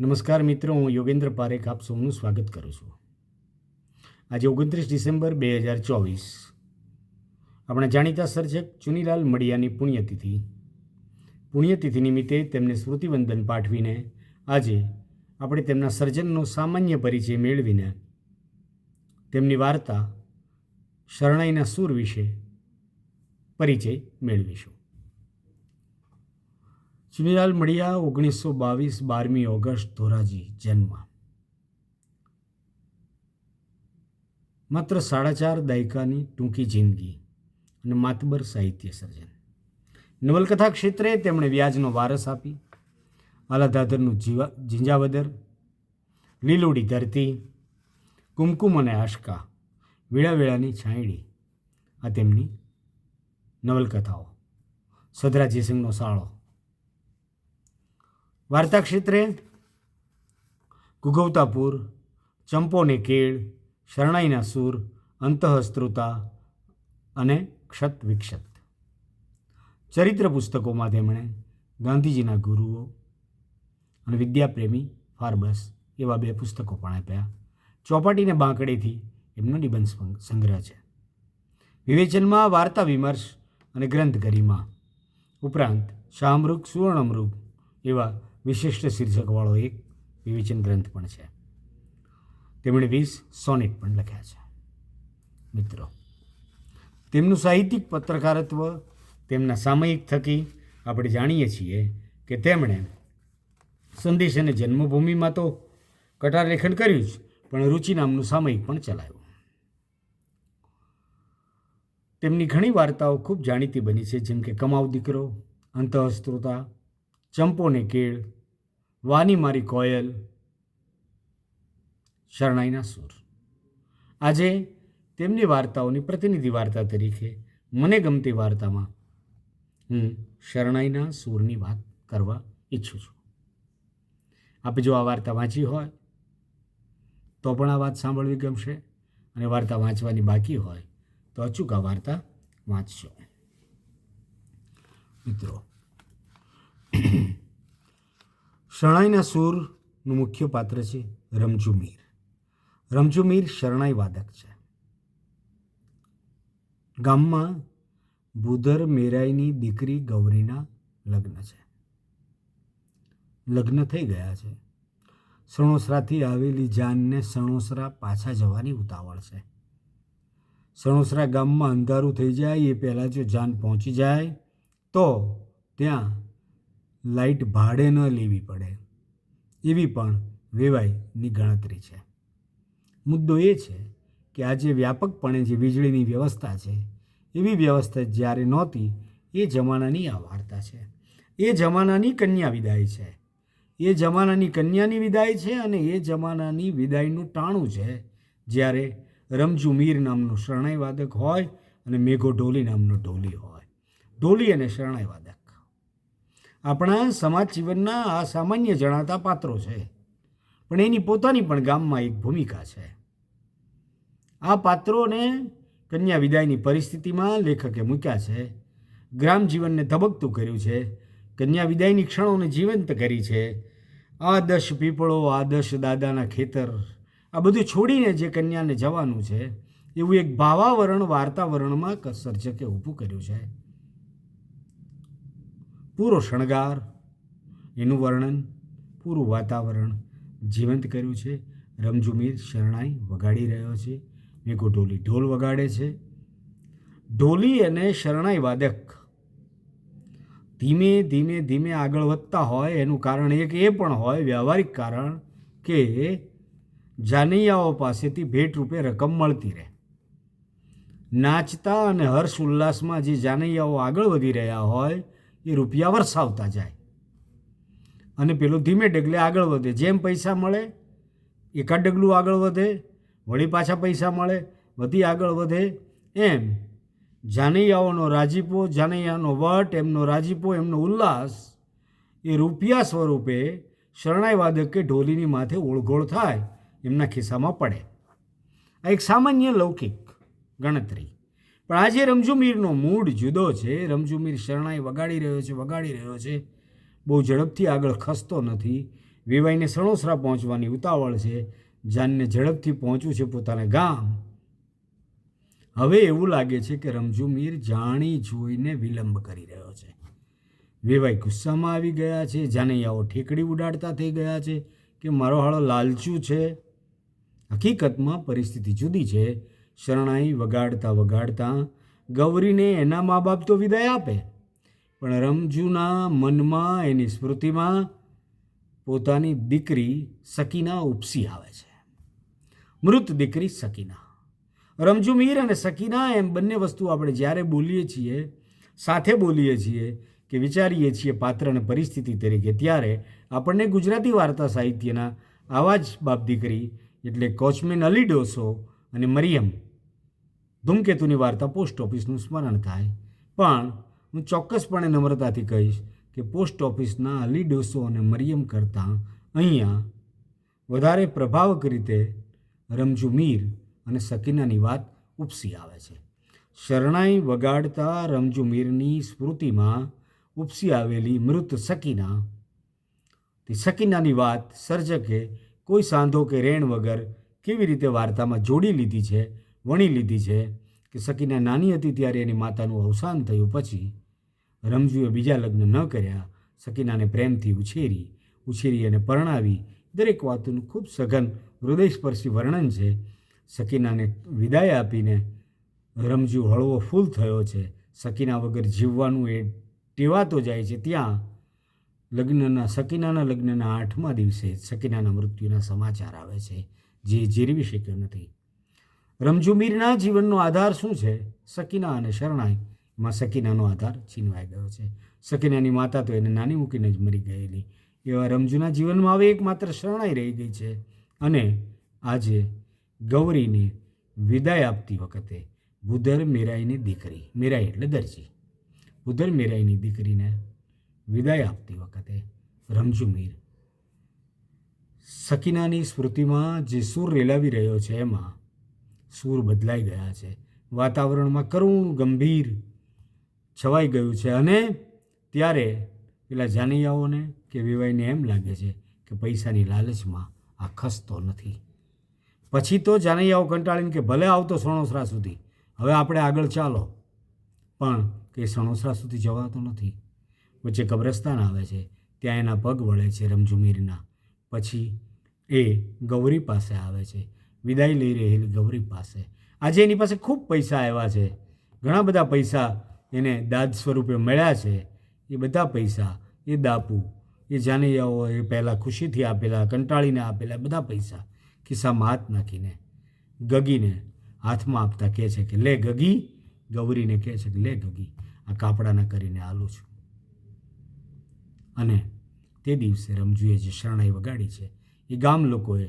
નમસ્કાર મિત્રો, હું યોગેન્દ્ર પારેખ આપ સૌનું સ્વાગત કરું છું. આજે ઓગણત્રીસ ડિસેમ્બર બે હજાર ચોવીસ. આપણા જાણીતા સર્જક ચુનીલાલ મડિયાની પુણ્યતિથિ. પુણ્યતિથિ નિમિત્તે તેમને સ્મૃતિવંદન પાઠવીને આજે આપણે તેમના સર્જનનો સામાન્ય પરિચય મેળવીને તેમની વાર્તા શરણાઈના સૂર વિશે પરિચય મેળવીશું. ચુનીલાલ મડિયા ઓગણીસો બાવીસ બારમી ઓગસ્ટ ધોરાજી જન્મ. માત્ર સાડા ચાર દાયકાની ટૂંકી જિંદગી અને માતબર સાહિત્ય સર્જન. નવલકથા ક્ષેત્રે તેમણે વ્યાજનો વારસ આપી આલાધાધરનું જીવા ઝીંઝાવદર લીલોડી ધરતી, કુમકુમ અને આશકા, વેળાવેળાની છાંયડી આ તેમની નવલકથાઓ. સદરા જયસિંહનો સાળો વાર્તા ક્ષેત્રે ગુગવતાપુર ચંપોને કેળ, શરણાઈના સૂર અંતઃસ્ત્રુતા અને ક્ષત વિક્ષત. ચરિત્ર પુસ્તકોમાં તેમણે ગાંધીજીના ગુરુઓ અને વિદ્યાપ્રેમી ફાર્બસ એવા બે પુસ્તકો પણ આપ્યા. ચોપાટીને બાંકડેથી એમનો નિબંધ સંગ્રહ છે. વિવેચનમાં વાર્તા વિમર્શ અને ગ્રંથ ગરિમા ઉપરાંત શામૃગ સુવર્ણમૃગ એવા વિશિષ્ટ શીર્ષકવાળો એક વિવેચન ગ્રંથ પણ છે. તેમણે વીસ સોનેટ પણ લખ્યા છે. મિત્રો, તેમનું સાહિત્યિક પત્રકારત્વ તેમના સામયિક થકી આપણે જાણીએ છીએ કે તેમણે સંદેશ અને જન્મભૂમિમાં તો કટાર લેખન કર્યું જ, પણ રુચિ નામનું સામયિક પણ ચલાવ્યું. તેમની ઘણી વાર્તાઓ ખૂબ જાણીતી બની છે, જેમ કે કમાવ દીકરો, અંતઃસ્ત્રોતા, ચંપોને કેળ વાની મારી કોયલ. શરણાઈના સૂર. આજે તેમની વાર્તાઓની પ્રતિનિધિ વાર્તા તરીકે મને ગમતી વાર્તામાં હું શરણાઈના સૂરની વાત કરવા ઈચ્છું છું. આપે જો આ વાર્તા વાંચી હોય, તો પણ આ વાત સાંભળવી ગમશે અને વાર્તા વાંચવાની બાકી હોય, તો અચૂક આ વાર્તા વાંચશો મિત્રો શરણાઈના સૂરનું મુખ્ય પાત્ર છે રમજુ મીર. રમજુ મીર શરણાઈ વાદક છે. ગામમાં ભૂધર મેરાઈની દીકરી ગૌરીના લગ્ન છે. લગ્ન થઈ ગયા છે. સણોસરાથી આવેલી જાનને સણોસરા પાછા જવાની ઉતાવળ છે. સણોસરા ગામમાં અંધારું થઈ જાય એ પહેલાં જો જાન પહોંચી જાય તો ત્યાં લાઇટ ભાડે ન લેવી પડે. એવી પણ વેવાઈની ગણતરી છે. મુદ્દો એ છે કે આજે વ્યાપકપણે જે વીજળીની વ્યવસ્થા છે, એવી વ્યવસ્થા જ્યારે નહોતી, એ જમાનાની આ વાર્તા છે. એ જમાનાની કન્યા વિદાય છે. એ જમાનાની કન્યાની વિદાય છે અને એ જમાનાની વિદાયનું ટાણું છે. જ્યારે રમજુ મીર નામનું શરણાઈ વાદક હોય અને મેઘો ઢોલી નામનો ઢોલી હોય. ઢોલી અને શરણાઈ વાદક આપણા સમાજ જીવનના આ સામાન્ય જણાતા પાત્રો છે. પણ એની પોતાની પણ ગામમાં એક ભૂમિકા છે. આ પાત્રોને કન્યા વિદાયની પરિસ્થિતિમાં લેખકે મૂક્યા છે. ગ્રામ જીવનને ધબકતું કર્યું છે. કન્યા વિદાયની ક્ષણોને જીવંત કરી છે. આદર્શ પીપળો આદર્શ દાદાના ખેતર, આ બધું છોડીને જે કન્યાને જવાનું છે, એવું એક ભાવાવરણ વાર્તાવરણમાં સર્જકે ઊભું કર્યું છે. પૂરો શણગાર, એનું વર્ણન, પૂરું વાતાવરણ જીવંત કર્યું છે. રમઝુમીર શરણાઈ વગાડી રહ્યો છે. મેઘો ઢોલી ઢોલ વગાડે છે. ઢોલી અને શરણાઈ વાદક ધીમે ધીમે ધીમે આગળ વધતા હોય. એનું કારણ એક એ પણ હોય, વ્યવહારિક કારણ કે જાનૈયાઓ પાસેથી ભેટ રૂપે રકમ મળતી રહે. નાચતા અને હર્ષ ઉલ્લાસમાં જે જાનૈયાઓ આગળ વધી રહ્યા હોય એ રૂપિયા વરસાવતા જાય. અને પેલું ધીમે ડગલે આગળ વધે. જેમ પૈસા મળે, એકાદ ડગલું આગળ વધે, વળી પાછા પૈસા મળે, વધી આગળ વધે, એમ. જાનૈયાઓનો રાજીપો, જાનૈયાનો વટ, એમનો રાજીપો, એમનો ઉલ્લાસ, એ રૂપિયા સ્વરૂપે શરણાઈ વાદક કે ઢોલીની માથે ઓળઘોળ થાય, એમના ખિસ્સામાં પડે. આ એક સામાન્ય લૌકિક ગણતરી. પણ આજે રમઝુમીરનો મૂડ જુદો છે. રમઝુમીર શરણાઈ વગાડી રહ્યો છે, વગાડી રહ્યો છે. બહુ ઝડપથી આગળ ખસતો નથી. વેવાઈને સણોસરા પહોંચવાની ઉતાવળ છે. જાનને ઝડપથી પહોંચવું છે પોતાના ગામ. હવે એવું લાગે છે કે રમઝુમીર જાણી જોઈને વિલંબ કરી રહ્યો છે. વેવાઈ ગુસ્સામાં આવી ગયા છે. જાનૈયાઓ ઠેકડી ઉડાડતા થઈ ગયા છે કે મારો હાળો લાલચું છે. હકીકતમાં પરિસ્થિતિ જુદી છે. શરણાઈ વગાડતા વગાડતા ગૌરીને એના મા બાપ તો વિદાય આપે. પણ રમજુના મનમાં એની સ્મૃતિમાં પોતાની દીકરી સકીના ઉપસી આવે છે. મૃત દીકરી સકીના. રમજુ મીર અને સકીના એમ બંને વસ્તુ આપણે જ્યારે બોલીએ છીએ, સાથે બોલીએ છીએ કે વિચારીએ છીએ પાત્ર અને પરિસ્થિતિ તરીકે, ત્યારે આપણને ગુજરાતી વાર્તા સાહિત્યના આવા જ બાપ દીકરી એટલે કોચમેન અલી ડોસો અને મરિયમ ધૂમકેતુની વાર્તા પોસ્ટ ઓફિસનું સ્મરણ થાય. પણ હું ચોક્કસપણે નમ્રતાથી કહીશ કે પોસ્ટ ઓફિસના અલી ડોસો અને મરિયમ કરતાં અહીંયા વધારે પ્રભાવક રીતે રમજુ મીર અને સકીનાની વાત ઉપસી આવે છે. શરણાઈ વગાડતા રમજુ મીરની સ્મૃતિમાં ઉપસી આવેલી મૃત સકીના. તે સકીનાની વાત સર્જકે કોઈ સાંધો કે રેણ વગર કેવી રીતે વાર્તામાં જોડી લીધી છે વણી લીધી છે કે સકીના નાની હતી ત્યારે એની માતાનું અવસાન થયું પછી રમજુએ બીજા લગ્ન ન કર્યા. સકીનાને પ્રેમથી ઉછેરી ઉછેરી અને પરણાવી. દરેક વાતનું ખૂબ સઘન હૃદયસ્પર્શી વર્ણન છે. સકીનાને વિદાય આપીને રમજુ હળવો ફૂલ થયો છે. સકીના વગર જીવવાનું એ ટેવાતો જાય છે. ત્યાં લગ્નના સકીનાના લગ્નના આઠમા દિવસે સકીનાના મૃત્યુના સમાચાર આવે છે. જે જીરવી શક્યો નથી. રમજુ મીરના જીવનનો આધાર શું છે? સકીના અને શરણાઈ. માં સકીનાનો આધાર છીનવાઈ ગયો છે. સકીનાની માતા તો એને નાની મૂકીને જ મરી ગયેલી. એવા રમજુના જીવનમાં હવે એકમાત્ર શરણાઈ રહી ગઈ છે. અને આજે ગૌરીને વિદાય આપતી વખતે ભૂધર મેરાઈની દીકરી, મેરાઈ એટલે દરજી. બુધર મેરાઈની દીકરીને વિદાય આપતી વખતે રમજુ મીર સકીનાની સ્મૃતિમાં જે સૂર રેલાવી રહ્યો છે એમાં સૂર બદલાઈ ગયા છે. વાતાવરણમાં કરુણ, ગંભીર છવાઈ ગયું છે અને ત્યારે પેલા જાનૈયાઓને કે વિવાઈને એમ લાગે છે કે પૈસાની લાલચમાં આ ખસતો નથી. પછી તો જાનૈયાઓ કંટાળીને કે ભલે આવતો સણોસરા સુધી, હવે આપણે આગળ ચાલો. પણ કે સણોસરા સુધી જવાતો નથી. વચ્ચે કબ્રસ્તાન આવે છે, ત્યાં એના પગ વળે છે રમઝુમીરના. પછી એ ગૌરી પાસે આવે છે. વિદાય લઈ રહેલી ગૌરી પાસે. આજે એની પાસે ખૂબ પૈસા આવ્યા છે. ઘણા બધા પૈસા એને દાદ સ્વરૂપે મળ્યા છે. એ બધા પૈસા, એ દાપુ, એ જાનૈયાઓ એ પહેલાં ખુશીથી આપેલા, કંટાળીને આપેલા બધા પૈસા ખિસ્સામાં હાથ નાખીને, ગગીને હાથમાં આપતા કહે છે કે, લે ગગી. ગૌરીને કહે છે કે, લે ગગી, આ કાપડાના કરીને આલું છું. અને તે દિવસે રમજુએ જે શરણાઈ વગાડી છે, એ ગામ લોકોએ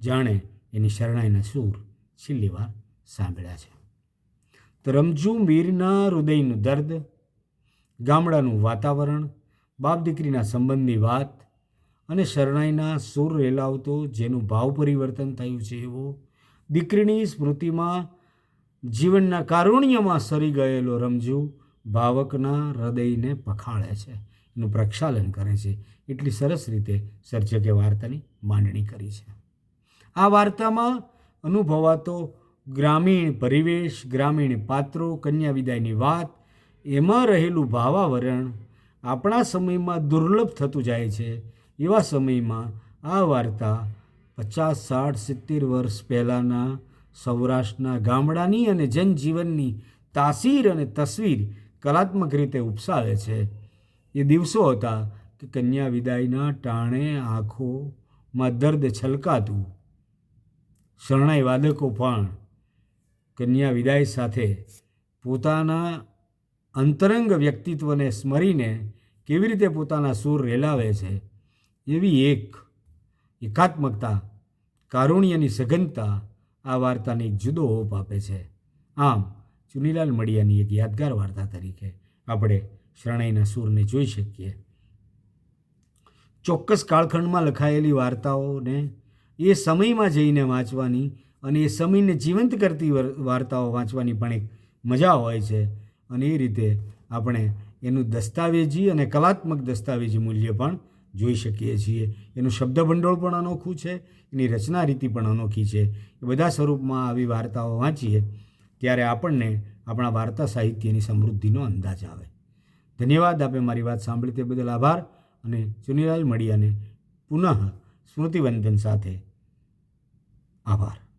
જાણે એની શરણાઈના સૂર છેલ્લી વાર સાંભળ્યા છે. તો રમજુ મીરના હૃદયનું દર્દ, ગામડાનું વાતાવરણ બાપ દીકરીના સંબંધની વાત અને શરણાઈના સૂર રેલાવતો જેનું ભાવ પરિવર્તન થયું છે એવો દીકરીની સ્મૃતિમાં જીવનના કારુણ્યમાં સરી ગયેલો રમજુ ભાવકના હૃદયને પખાળે છે. એનું પ્રક્ષાલન કરે છે. એટલી સરસ રીતે સર્જકે વાર્તાની માંડણી કરી છે. આ વાર્તામાં અનુભવાતો ગ્રામીણ પરિવેશ, ગ્રામીણ પાત્રો, કન્યા વિદાયની વાત, એમાં રહેલું ભાવાવરણ આપણા સમયમાં દુર્લભ થતું જાય છે. એવા સમયમાં આ વાર્તા પચાસ, સાઠ, સિત્તેર વર્ષ પહેલાંના સૌરાષ્ટ્રના ગામડાની અને જનજીવનની તાસીર અને તસવીર કલાત્મક રીતે ઉપસાવે છે. એ દિવસો હતા કે કન્યા વિદાયના ટાણે આંખોમાં દર્દ છલકાતું. શરણાઈ વાદકો પણ કન્યા વિદાય સાથે પોતાના અંતરંગ વ્યક્તિત્વને સ્મરીને કેવી રીતે પોતાના સૂર રેલાવે છે, એવી એક એકાત્મકતા, કારુણ્યની સઘનતા આ વાર્તાને એક જુદો ઓપ આપે છે. આમ, ચુનીલાલ મડિયાની એક યાદગાર વાર્તા તરીકે આપણે શરણાઈના સૂરને જોઈ શકીએ. ચોક્કસ કાળખંડમાં લખાયેલી વાર્તાઓને એ સમયમાં જઈને વાંચવાની અને એ સમયને જીવંત કરતી વાર્તાઓ વાંચવાની પણ એક મજા હોય છે. અને એ રીતે આપણે એનું દસ્તાવેજી અને કલાત્મક દસ્તાવેજી મૂલ્ય પણ જોઈ શકીએ છીએ. એનું શબ્દભંડોળ પણ અનોખું છે, એની રચના રીતિ પણ અનોખી છે. એ બધા સ્વરૂપમાં આવી વાર્તાઓ વાંચીએ ત્યારે આપણને આપણા વાર્તા સાહિત્યની સમૃદ્ધિનો અંદાજ આવે. ધન્યવાદ, આપે મારી વાત સાંભળી તે બદલ આભાર અને ચુનીલાલ મડિયાને પુનઃ સ્મૃતિવંદન સાથે. આભાર.